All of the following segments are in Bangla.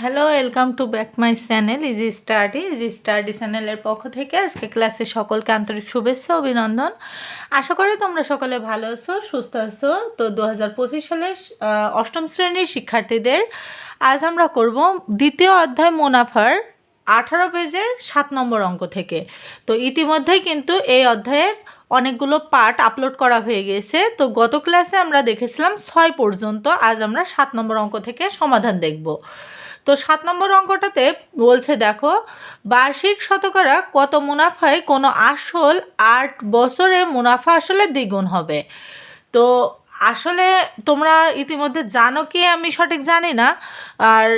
Hello welcome to back my channel easy study easy study চ্যানেলের পক্ষ থেকে আজকে ক্লাসে সকলকে আন্তরিক শুভেচ্ছা, অভিনন্দন। আশা করি তোমরা সকলে ভালো আছো, সুস্থ আছো। তো দু হাজার পঁচিশ সালের অষ্টম শ্রেণির শিক্ষার্থীদের আজ আমরা করব দ্বিতীয় অধ্যায় মুনাফার আঠারো পেজের সাত নম্বর অঙ্ক থেকে। তো ইতিমধ্যেই কিন্তু এই অধ্যায়ের অনেকগুলো পার্ট আপলোড করা হয়ে গেছে। তো গত ক্লাসে আমরা দেখেছিলাম ছয় পর্যন্ত। আজ আমরা সাত নম্বর অঙ্ক থেকে সমাধান দেখব। তো সাত নম্বর অঙ্কটাতে বলছে দেখো, বার্ষিক শতকরা কত মুনাফায় কোনো আসল আট বছরে মুনাফা আসলে দ্বিগুণ হবে? তো আসলে তোমরা ইতিমধ্যে জানো কি আমি সঠিক জানি না। আর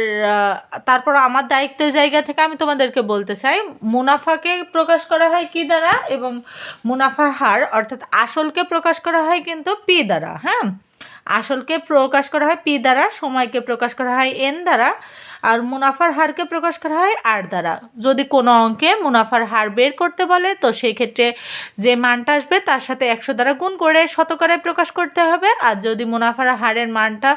তারপর আমার দায়িত্বের জায়গা থেকে আমি তোমাদেরকে বলতে চাই। মুনাফাকে প্রকাশ করা হয় কি দ্বারা? এবং মুনাফার হার, অর্থাৎ আসলকে প্রকাশ করা হয় কিন্তু পি দ্বারা হ্যাঁ? আসলকে প্রকাশ করা হয় পি দ্বারা, সময়কে প্রকাশ করা হয় এন দ্বারা, আর মুনাফার হারকে প্রকাশ করা হয় আর দ্বারা। যদি কোনো অঙ্কে মুনাফার হার বের করতে বলে, তো সেই ক্ষেত্রে যে মানটা আসবে তার সাথে একশো দ্বারা গুণ করে শতকরায় প্রকাশ করতে হবে। আর যদি মুনাফার হারের মানটা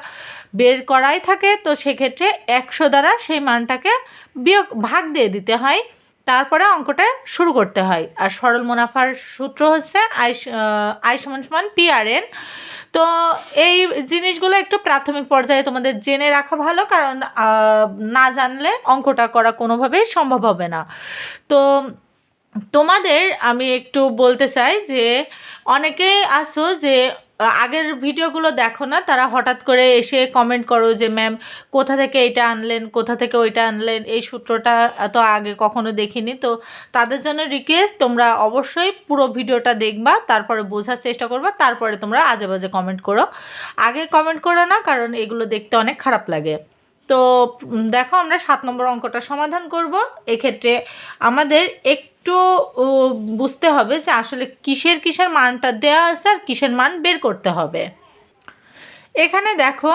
বের করাই থাকে, তো সেক্ষেত্রে একশো দ্বারা সেই মানটাকে বিয়োগ, ভাগ দিয়ে দিতে হয়। তারপরে অঙ্কটা শুরু করতে হয়। আর সরল মুনাফার সূত্র হচ্ছে আই আই সমান সমান পি আর এন। তো এই জিনিসগুলো একটু প্রাথমিক পর্যায়ে তোমাদের জেনে রাখা ভালো, কারণ না জানলে অঙ্কটা করা কোনোভাবেই সম্ভব হবে না। তো তোমাদের আমি একটু বলতে চাই যে, অনেকেই আসো যে আগের ভিডিওগুলো দেখো না? তারা হঠাৎ করে এসে কমেন্ট করো যে, ম্যাম, কোথা থেকে এটা আনলেন? কোথা থেকে ওইটা আনলেন? এই সূত্রটা তো আগে কখনো দেখিনি। তো তাদের জন্য রিকোয়েস্ট তোমরা অবশ্যই পুরো ভিডিওটা দেখবা, তারপরে বোঝার চেষ্টা করবা, তারপরে তোমরা আজে বাজে কমেন্ট করো। আগে কমেন্ট করো না, কারণ এগুলো দেখতে অনেক খারাপ লাগে। তো দেখো আমরা সাত নম্বর অঙ্কটা সমাধান করব। এক্ষেত্রে আমাদের একটু বুঝতে হবে যে আসলে কিসের কিসের মানটা দেওয়া আছে আর কিসের মান বের করতে হবে। এখানে দেখো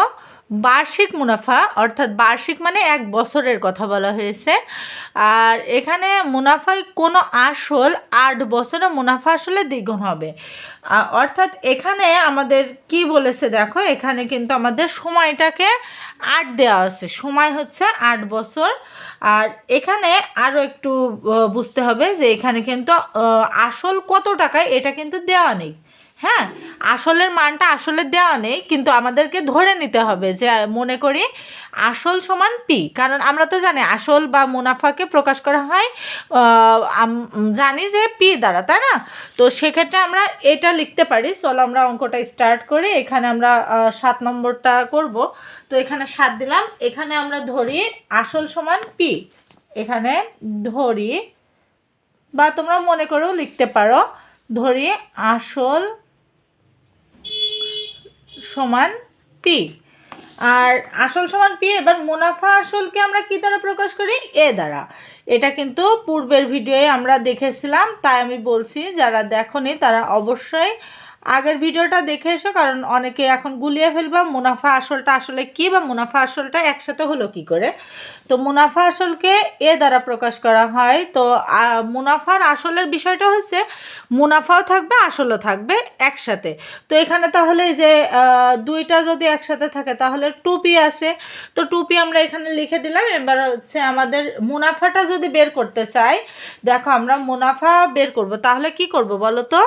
বার্ষিক মুনাফা, অর্থাৎ বার্ষিক মানে এক বছরের কথা বলা হয়েছে। আর এখানে মুনাফায় কোনো আসল আট বছরে মুনাফা আসলে দ্বিগুণ হবে। অর্থাৎ এখানে আমাদের কি বলেছে দেখো, এখানে কিন্তু আমাদের সময়টাকে আট দেওয়া আছে। সময় হচ্ছে আট বছর। আর এখানে আরও একটু বুঝতে হবে যে এখানে কিন্তু আসল কত টাকায় এটা কিন্তু দেওয়া নেই। হ্যাঁ আসলের মানটা আসলে দেওয়া নেই, কিন্তু আমাদেরকে ধরে নিতে হবে যে, মনে করি আসল সমান পি কারণ আমরা তো জানি আসল বা মুনাফাকে প্রকাশ করা হয় জানি যে পি দ্বারা, তাই না? তো সেক্ষেত্রে আমরা এটা লিখতে পারি, চলো আমরা অঙ্কটা স্টার্ট করি, এখানে আমরা সাত নম্বরটা করব। তো এখানে সাত দিলাম, এখানে আমরা ধরি আসল সমান পি এখানে ধরি, বা তোমরা মনে করেও লিখতে পারো, ধরি আসল সমান পি আর আসল সমান পি এবার মুনাফা আসলকে আমরা কি দ্বারা প্রকাশ করি? এ দ্বারা। এটা কিন্তু পূর্বের ভিডিওয়ে আমরা দেখেছিলাম, তাই আমি বলছি, যারা দেখনি তারা অবশ্যই আগের ভিডিওটা দেখে এসো, কারণ অনেকে এখন গুলিয়ে ফেলবা। মুনাফা আসলটা আসলে কি বা মুনাফা আসলটা একসাথে হলো কি করে? তো মুনাফা আসলকে এ দ্বারা প্রকাশ করা হয়, তো মুনাফার আসলের বিষয়টা হচ্ছে মুনাফাও থাকবে, আসলও থাকবে একসাথে। তো এখানে তাহলে যে দুইটা যদি একসাথে থাকে, তাহলে টুপি আছে। তো টুপি আমরা এখানে লিখে দিলাম। এবার হচ্ছে আমাদের মুনাফাটা যদি বের করতে চাই, দেখো আমরা মুনাফা বের করব, তাহলে কি করব বলো তো?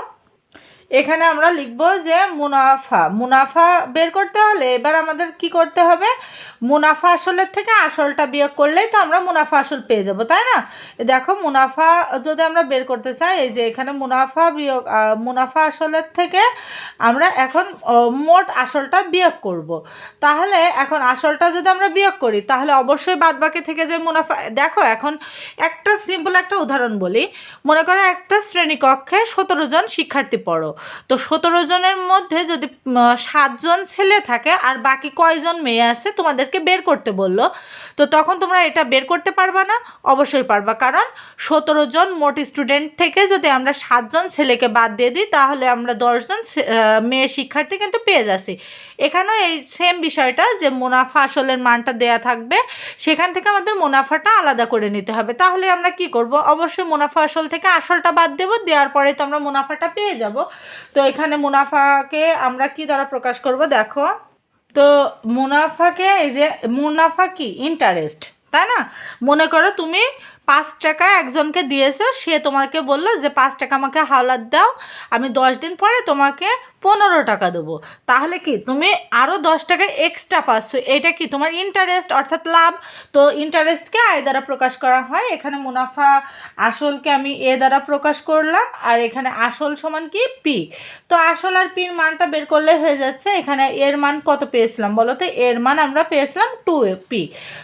এখানে আমরা লিখব যে মুনাফা মুনাফা বের করতে হলে এবার আমাদের কি করতে হবে? মুনাফা আসলের থেকে আসলটা বিয়োগ করলেই তো আমরা মুনাফা আসল পেয়ে যাব, তাই না? দেখো, মুনাফা যদি আমরা বের করতে চাই, এই যে এখানে মুনাফা বিয়োগ মুনাফা আসলের থেকে আমরা এখন মোট আসলটা বিয়োগ করব। তাহলে এখন আসলটা যদি আমরা বিয়োগ করি, তাহলে অবশ্যই বাদবাকি থেকে যে মুনাফা, দেখো এখন একটা সিম্পল একটা উদাহরণ বলি। মনে করো একটা শ্রেণীকক্ষে সতেরো জন শিক্ষার্থী পড়ো। তো সতেরো জনের মধ্যে যদি সাতজন ছেলে থাকে আর বাকি কয়জন মেয়ে আছে তোমাদেরকে বের করতে বলল, তো তখন তোমরা এটা বের করতে পারবা না, অবশ্যই পারবা। কারণ সতেরো জন মোট স্টুডেন্ট থেকে যদি আমরা সাতজন ছেলেকে বাদ দিয়ে দিই, তাহলে আমরা দশজন মেয়ে শিক্ষার্থী কিন্তু পেয়ে যাচ্ছি। এখানেও এই সেম বিষয়টা যে মুনাফা আসলের মানটা দেয়া থাকবে, সেখান থেকে আমাদের মুনাফাটা আলাদা করে নিতে হবে। তাহলে আমরা কি করব? অবশ্যই মুনাফা আসল থেকে আসলটা বাদ দেবো, দেওয়ার পরে তো আমরা মুনাফাটা পেয়ে যাব। তো এখানে মুনাফাকে আমরা কি দ্বারা প্রকাশ করব? দেখো। তো মুনাফাকে এই যে, মুনাফা কি? ইন্টারেস্ট তাই না? মনে করো তুমি পাঁচ টাকা একজনকে দিয়েছ, সে তোমাকে বলল যে, পাঁচ টাকা আমাকে হাওলাত দাও, আমি দশ দিন পরে তোমাকে পনেরো টাকা দেবো। তাহলে কি, তুমি আরও দশ টাকা এক্সট্রা পাচ্ছ। এটা কি, তোমার ইন্টারেস্ট অর্থাৎ লাভ? তো ইন্টারেস্টকে আয় দ্বারা প্রকাশ করা হয়। এখানে মুনাফা আসলকে আমি এ দ্বারা প্রকাশ করলাম, আর এখানে আসল সমান কি? পি তো আসল আর পির মানটা বের করলে হয়ে যাচ্ছে, এখানে এর মান কত পেয়েছিলাম বলো তো? এর মান আমরা পেয়েছিলাম টু পি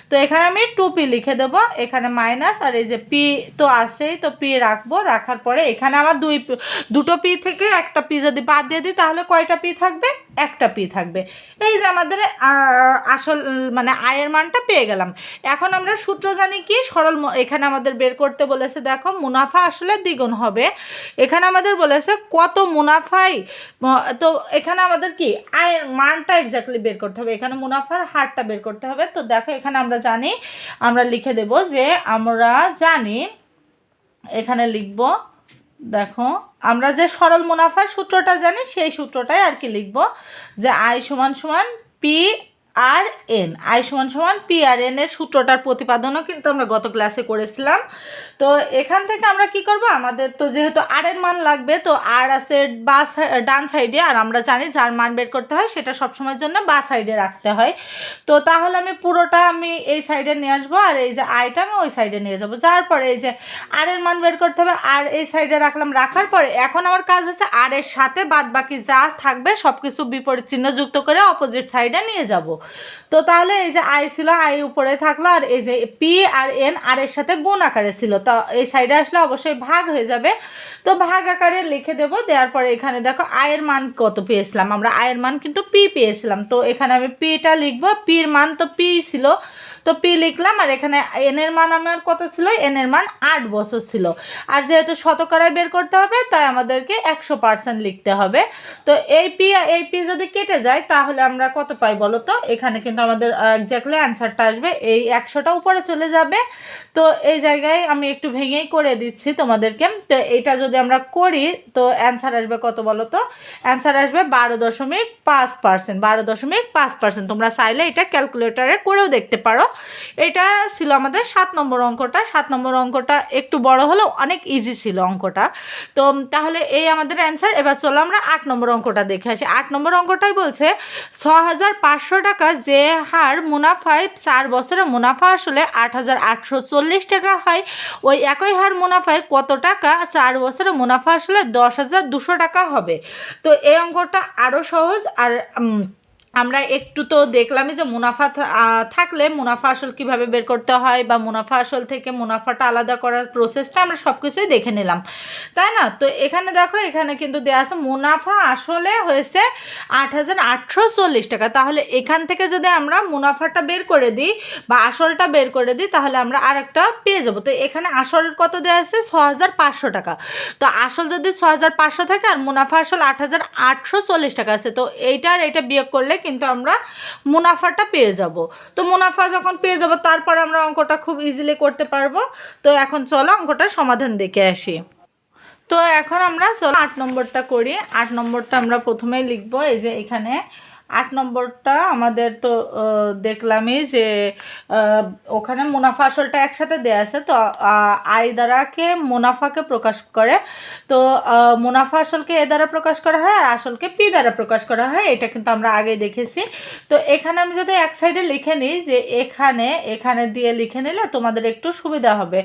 তো এখানে আমি টু পি লিখে দেবো, এখানে মাইনাস আর এই যে পি তো আছেই, তো পি রাখব। রাখার পরে এখানে আমার দুই দুটো পি থেকে একটা পি যদি বাদ দিয়ে দিই, তাহলে কয়টা পি থাকবে? একটা পি থাকবে। এই যে আমাদের আসল মানে আয়ের মানটা পেয়ে গেলাম। এখন আমরা সূত্র জানি কি, সরল এখানে আমাদের বের করতে বলেছে, দেখো, মুনাফা আসলে দ্বিগুণ হবে। এখানে আমাদের বলেছে কত মুনাফাই তো এখানে আমাদের কি, আয়ের মানটা এক্স্যাক্টলি বের করতে হবে। এখানে মুনাফার হারটা বের করতে হবে। তো দেখো, এখানে আমরা জানি, আমরা লিখে দেব যে আমরা জানি, এখানে লিখব দেখো, আমরা যে সরল মুনাফার সূত্রটা জানি, সেই সূত্রটাই আর কি লিখব যে আয় সমান সমান পি আর এন আই সমান সমান পি আর এন এর সূত্রটার প্রতিপাদনও কিন্তু আমরা গত ক্লাসে করেছিলাম। তো এখান থেকে আমরা কি করব? আমাদের তো যেহেতু আর এর মান লাগবে, তো আর আছে বা ডান সাইডে আর আমরা জানি যার মান বের করতে হয়, সেটা সবসময়ের জন্য বা সাইডে রাখতে হয়। তো তাহলে আমি পুরোটা আমি এই সাইডে নিয়ে আসব, আর এই যে আইটা আমি ওই সাইডে নিয়ে যাব। যাওয়ার পরে এই যে আর এর মান বের করতে হবে আর এই সাইডে রাখলাম, রাখার পরে এখন আমার কাজ হচ্ছে আর এর সাথে বাদ বাকি যা থাকবে সব কিছু বিপরীত চিহ্ন যুক্ত করে অপোজিট সাইডে নিয়ে যাব। তো তাহলে এই যে আই ছিল, আই উপরে থাকল, আর এই যে পি আর এন আর এর সাথে গুণ আকারে ছিল। তো এই সাইডে আসলে অবশ্যই ভাগ হয়ে যাবে। তো ভাগ আকারে লিখে দেব, দেওয়ার পরে এখানে দেখো আয়ের মান কত পেয়েছিলাম। আমরা আয়ের মান কিন্তু পি পেয়েছিলাম। তো এখানে আমি পিটা লিখব পির মান তো পি ছিল। তো পি লিখলাম, আর এখানে এনের মান আমার কত ছিল? এনের মান আট বছর ছিল। আর যেহেতু শতকরায় বের করতে হবে, তাই আমাদেরকে একশো পার্সেন্ট লিখতে হবে। তো এই পি এই পি যদি কেটে যায়, তাহলে আমরা কত পাই বলো তো? এখানে কিন্তু আমাদের এক্স্যাক্টলি অ্যান্সারটা আসবে। এই একশোটা উপরে চলে যাবে। তো এই জায়গায় আমি একটু ভেঙেই করে দিচ্ছি তোমাদেরকে। তো এইটা যদি আমরা করি, তো অ্যান্সার আসবে কত বলো তো? অ্যান্সার আসবে বারো দশমিক পাঁচ পার্সেন্ট বারো দশমিক পাঁচ পার্সেন্ট তোমরা চাইলে এটা ক্যালকুলেটারে করেও দেখতে পারো। এটা ছিল আমাদের সাত নম্বর অঙ্কটা। সাত নম্বর অঙ্কটা একটু বড় হলেও অনেক ইজি ছিল অঙ্কটা। তো তাহলে এই আমাদের অ্যান্সার এবার চলো আমরা আট নম্বর অঙ্কটা দেখে আসি। আট নম্বর অঙ্কটাই বলছে ছ হাজার পাঁচশো টাকা যে হার মুনাফায় চার বছরে মুনাফা আসলে আট হাজার আটশো চল্লিশ টাকা হয়। ওই একই হার মুনাফায় কত টাকা? চার বছরে মুনাফা আসলে দশ হাজার দুশো টাকা হবে। তো এই অঙ্কটা আরও সহজ আর আমরা একটু তো দেখলামই যে মুনাফা থাকলে মুনাফা আসল কীভাবে বের করতে হয় বা মুনাফা আসল থেকে মুনাফাটা আলাদা করার প্রসেসটা আমরা সব কিছুই দেখে নিলাম। তাই না? তো এখানে দেখো, এখানে কিন্তু দেওয়া আছে মুনাফা আসলে হয়েছে আট হাজার চল্লিশ টাকা। তাহলে এখান থেকে যদি আমরা মুনাফাটা বের করে দিই বা আসলটা বের করে দিই, তাহলে আমরা আর একটা পেয়ে যাব। তো এখানে আসল কত দেওয়া আছে? ছ হাজার পাঁচশো টাকা। তো আসল যদি ছ হাজার পাঁচশো থাকে আর মুনাফা আসল আট হাজার চল্লিশ টাকা আছে, তো এইটা আর এটা বিয়োগ করলে কিন্তু আমরা মুনাফাটা পেয়ে যাব। তো মুনাফা যখন পেয়ে যাব, তারপরে আমরা অঙ্কটা খুব ইজিলি করতে পারব। তো এখন চলো অঙ্কটা সমাধান দেখে আসি। তো এখন আমরা চলো আট নম্বরটা করি। আট নম্বরটা আমরা প্রথমেই লিখব, এই যে এখানে আট নম্বরটা আমাদের তো দেখলামই যে ওখানে মুনাফা আসলটা একসাথে দেয়া আছে, তো আয় দ্বারাকে মুনাফাকে প্রকাশ করে, তো মুনাফা আসলকে এ দ্বারা প্রকাশ করা হয় আর আসলকে পি দ্বারা প্রকাশ করা হয়, এটা কিন্তু আমরা আগে দেখেছি। তো এখানে আমি যদি এক সাইডে লিখে নিই যে, এখানে এখানে দিয়ে লিখে নিলে তোমাদের একটু সুবিধা হবে,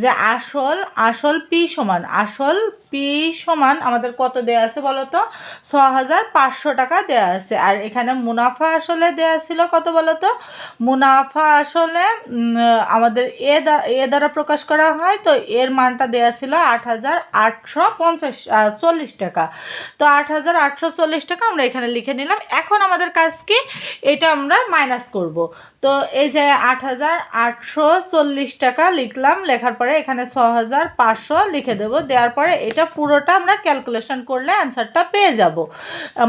যে আসল আসল পি সমান, আসল পি সমান আমাদের কত দেয়া আছে বলো তো ছ হাজার পাঁচশো টাকা দেয়া আছে। আর এখানে মুনাফা আসলে দেয়া ছিল কত বলো তো মুনাফা আসলে আমাদের এ এ দ্বারা প্রকাশ করা হয়, তো এর মানটা দেয়া ছিল আট হাজার আটশো পঞ্চাশ চল্লিশ টাকা। তো আট হাজার আটশো চল্লিশ টাকা আমরা এখানে লিখে নিলাম। এখন আমাদের কাজ কি? এটা আমরা মাইনাস করব। তো এই যে আট হাজার আটশো চল্লিশ টাকা লিখলাম, লেখার পরে এখানে ছ হাজার পাঁচশো লিখে দেবো। দেওয়ার পরে এটা পুরোটা আমরা ক্যালকুলেশন করলে অ্যান্সারটা পেয়ে যাব।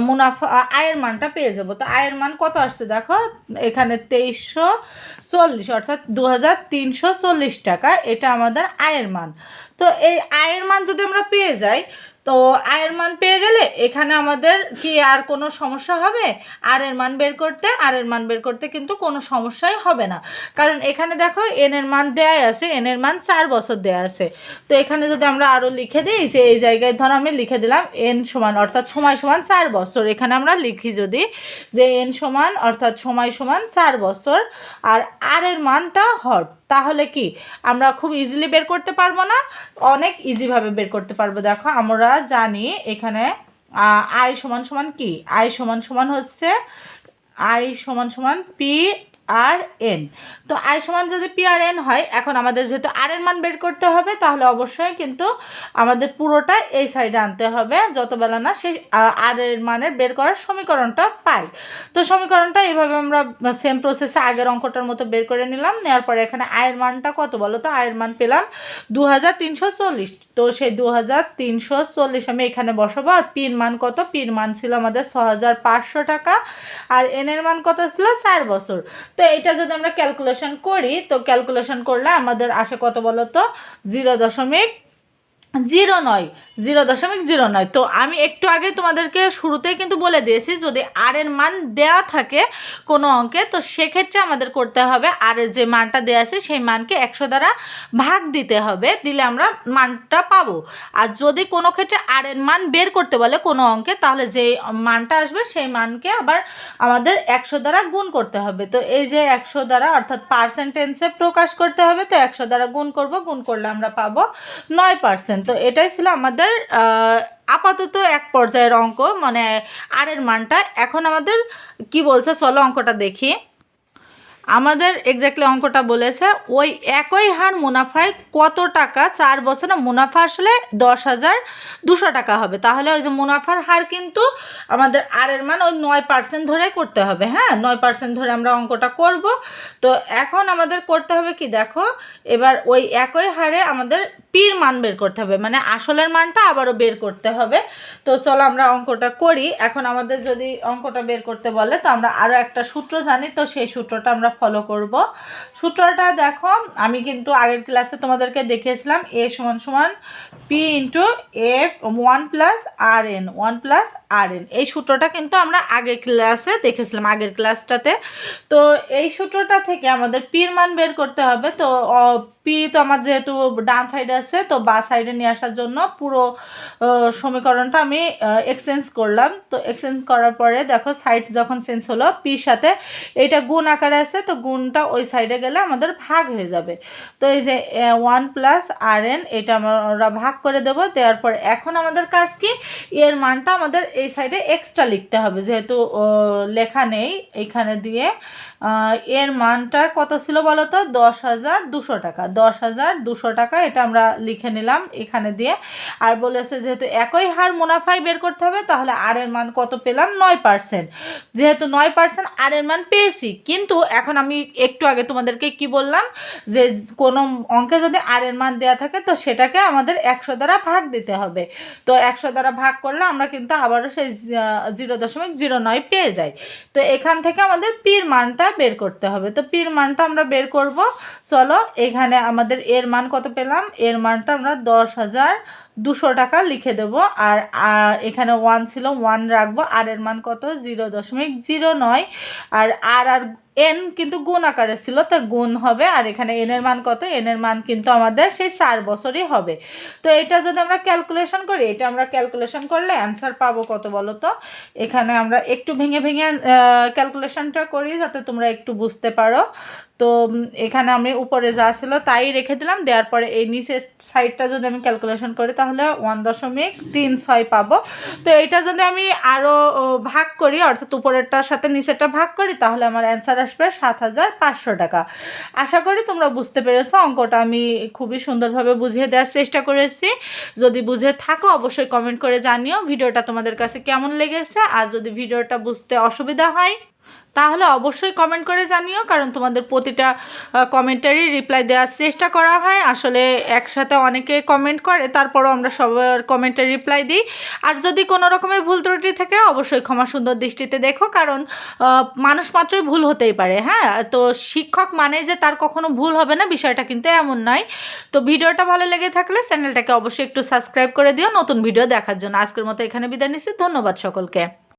মুনাফা, আয়ের মানটা পেয়ে যাব। তো আয়ের মান কত আসছে দেখো? এখানে তেইশশো চল্লিশ, অর্থাৎ দু হাজার তিনশো চল্লিশ টাকা। এটা আমাদের আয়ের মান। তো এই আয়ের মান যদি আমরা পেয়ে যাই তো আয়ের মান পেয়ে গেলে এখানে আমাদের কি আর কোনো সমস্যা হবে? আর এর মান বের করতে আর এর মান বের করতে কিন্তু কোনো সমস্যাই হবে না। কারণ এখানে দেখো এন এর মান দেয়াই আছে এন এর মান চার বছর দেয়া আছে। তো এখানে যদি আমরা আরও লিখে দিই, যে এই জায়গায় ধর আমি লিখে দিলাম এন সমান, অর্থাৎ সময় সমান চার বছর। এখানে আমরা লিখি যদি যে এন সমান, অর্থাৎ সময় সমান চার বছর, আর আর এর মানটা হট তাহলে কি? আমরা খুব ইজিলি বের করতে পারব না? অনেক ইজিভাবে বের করতে পারব। দেখো, আমরা জানি এখানে আই সমান সমান কি? আই সমান সমান হচ্ছে আই সমান সমান পি আর এন তো আই সমান যদি পি আর এন হয়, এখন আমাদের যেহেতু আর এর মান বের করতে হবে, তাহলে অবশ্যই কিন্তু আমাদের পুরোটা এই সাইডে আনতে হবে। যতবেলা না সেই আর এর মানের বের করার সমীকরণটা পাই। তো সমীকরণটা এইভাবে আমরা সেম প্রসেসে আগের অঙ্কটার মতো বের করে নিলাম। নেওয়ার পরে এখানে আয়ের মানটা কত বলো তো? আয়ের মান পেলাম দু হাজার তিনশো চল্লিশ। তো সেই দু হাজার তিনশো চল্লিশ আমি এখানে বসাবো। আর পির মান কত? পির মান ছিল আমাদের ছ টাকা। আর এনের মান কত ছিল? চার বছর। তো এটা যদি আমরা ক্যালকুলেশন করি, তো ক্যালকুলেশন করলে আমাদের আসে কত বলো তো জিরো দশমিক জিরো নয়, জিরো দশমিক জিরো নয়। তো আমি একটু আগে তোমাদেরকে শুরুতেই কিন্তু বলে দিয়েছি, যদি আর এর মান দেওয়া থাকে কোনো অঙ্কে, তো সেক্ষেত্রে আমাদের করতে হবে আর এর যে মানটা দেওয়া আছে, সেই মানকে একশো দ্বারা ভাগ দিতে হবে, দিলে আমরা মানটা পাবো। আর যদি কোনো ক্ষেত্রে আর এর মান বের করতে বলে কোনো অঙ্কে, তাহলে যে মানটা আসবে, সেই মানকে আবার আমাদের একশো দ্বারা গুণ করতে হবে। তো এই যে একশো দ্বারা, অর্থাৎ পার্সেন্টেন্সে প্রকাশ করতে হবে, তো একশো দ্বারা গুণ করব, গুণ করলে আমরা পাবো নয় পার্সেন্ট তো এটাই ছিল আমাদের আপাতত এক পর্যায়ের অঙ্ক মানে আর এর মানটা। এখন আমাদের কি বলছে? চলো অঙ্কটা দেখি। আমাদের এক্স্যাক্টলি অঙ্কটা বলেছে, ওই একই হার মুনাফায় কত টাকা? চার বছরে মুনাফা আসলে দশ হাজার দুশো টাকা হবে। তাহলে ওই যে মুনাফার হার কিন্তু আমাদের আর এর মান ওই নয় পার্সেন্ট ধরে করতে হবে হ্যাঁ? নয় পার্সেন্ট ধরে আমরা অঙ্কটা করব। তো এখন আমাদের করতে হবে কি? দেখো, এবার ওই একই হারে আমাদের পির মান বের করতে হবে মানে আসলের মানটা আবারও বের করতে হবে। তো চলো আমরা অঙ্কটা করি। এখন আমাদের যদি অঙ্কটা বের করতে বলে, তো আমরা আরও একটা সূত্র জানি, তো সেই সূত্রটা আমরা ফলো করব। সূত্রটা দেখো, আমি কিন্তু আগের ক্লাসে তোমাদেরকে দেখিয়েছিলাম এ সমান সমান P into F one plus R N one plus R N এই সূত্রটা কিন্তু আমরা আগের ক্লাসে দেখেছিলাম, আগের ক্লাসটাতে তো এই সূত্রটা থেকে আমাদের পির মান বের করতে হবে, তো পি তো আমার যেহেতু ডান সাইডে আছে, তো বা সাইডে নিয়ে আসার জন্য পুরো সমীকরণটা আমি এক্সচেঞ্জ করলাম। তো এক্সচেঞ্জ করার পরে দেখো সাইড যখন চেঞ্জ হলো পির সাথে এটা গুণ আকারে আছে, তো গুণটা ওই সাইডে গেলে আমাদের ভাগ হয়ে যাবে। তো এই যে ওয়ান প্লাস আর এন এটা আমরা ভাগ করে দেবো, দেওয়ার পর এখন আমাদের কাজ কি? এর মানটা আমাদের এই সাইডে এক্সট্রা লিখতে হবে, যেহেতু লেখা নেই এখানে দিয়ে। এর মানটা কত ছিল বলো তো দশ হাজার দুশো টাকা। দশ হাজার দুশো টাকা, এটা আমরা লিখে নিলাম এখানে দিয়ে। আর বলেছে যেহেতু একই হার মুনাফাই বের করতে হবে, তাহলে আর এর মান কত পেলাম? নয় পার্সেন্ট যেহেতু নয় পার্সেন্ট আর এর মান পেয়েছি, কিন্তু এখন আমি একটু আগে তোমাদেরকে কি বললাম, যে কোনো অঙ্কে যদি আর এর মান দেওয়া থাকে, তো সেটাকে আমাদের একশো দ্বারা ভাগ দিতে হবে। তো একশো দ্বারা ভাগ করলে আমরা কিন্তু আবারও সেই জিরো দশমিক জিরো নয় পেয়ে যাই। তো এখান থেকে আমাদের পির মানটা বের করতে হবে। তো পির মানটা আমরা বের করব। চলো এখানে আমাদের এর মান কত পেলাম? এর মানটা আমরা দশ হাজার দুশো টাকা লিখে দেব। আর এখানে ওয়ান ছিল ওয়ান রাখব। আর এর মান কত? জিরো দশমিক জিরো নয়। আর আর আর এন কিন্তু গুণ আকারে ছিল, তো গুণ হবে। আর এখানে এন এর মান কত? এন এর মান কিন্তু আমাদের সেই চার বছরই হবে। তো এটা যদি আমরা ক্যালকুলেশন করি, এটা আমরা ক্যালকুলেশন করলে অ্যান্সার পাবো কত বলো তো? এখানে আমরা একটু ভেঙে ভেঙে ক্যালকুলেশনটা করি যাতে তোমরা একটু বুঝতে পারো। তো এখানে আমি উপরে যা ছিল তাই রেখে দিলাম। দেওয়ার পরে এই নিচের সাইডটা যদি আমি ক্যালকুলেশন করি, তাহলে ওয়ান দশমিক তিন ছয় পাবো। তো এটা যদি আমি আরও ভাগ করি, অর্থাৎ উপরেরটার সাথে নিচেরটা ভাগ করি, তাহলে আমার অ্যান্সার আসবে সাত হাজার পাঁচশো টাকা। আশা করি তোমরা বুঝতে পেরেছ, অঙ্কটা আমি খুবই সুন্দরভাবে বুঝিয়ে দেওয়ার চেষ্টা করেছি। যদি বুঝে থাকো, অবশ্যই কমেন্ট করে জানিও। ভিডিওটা তোমাদের কাছে কেমন লেগেছে? আর যদি ভিডিওটা বুঝতে অসুবিধা হয় তাহলে অবশ্যই কমেন্ট করে জানিও, কারণ তোমাদের প্রতিটা কমেন্টারই রিপ্লাই দেওয়ার চেষ্টা করা হয়। আসলে একসাথে অনেকে কমেন্ট করে, তারপরও আমরা সবার কমেন্টে রিপ্লাই দিই। আর যদি কোনো রকমের ভুল ত্রুটি থাকে, অবশ্যই ক্ষমা সুন্দর দৃষ্টিতে দেখো, কারণ মানুষ মাত্রই ভুল হতেই পারে হ্যাঁ? তো শিক্ষক মানে যে তার কখনো ভুল হবে না, বিষয়টা কিন্তু এমন নয়। তো ভিডিওটা ভালো লেগে থাকলে চ্যানেলটাকে অবশ্যই একটু সাবস্ক্রাইব করে দিও। নতুন ভিডিও দেখার জন্য আজকের মতো এখানে বিদায় নিচ্ছি। ধন্যবাদ সকলকে।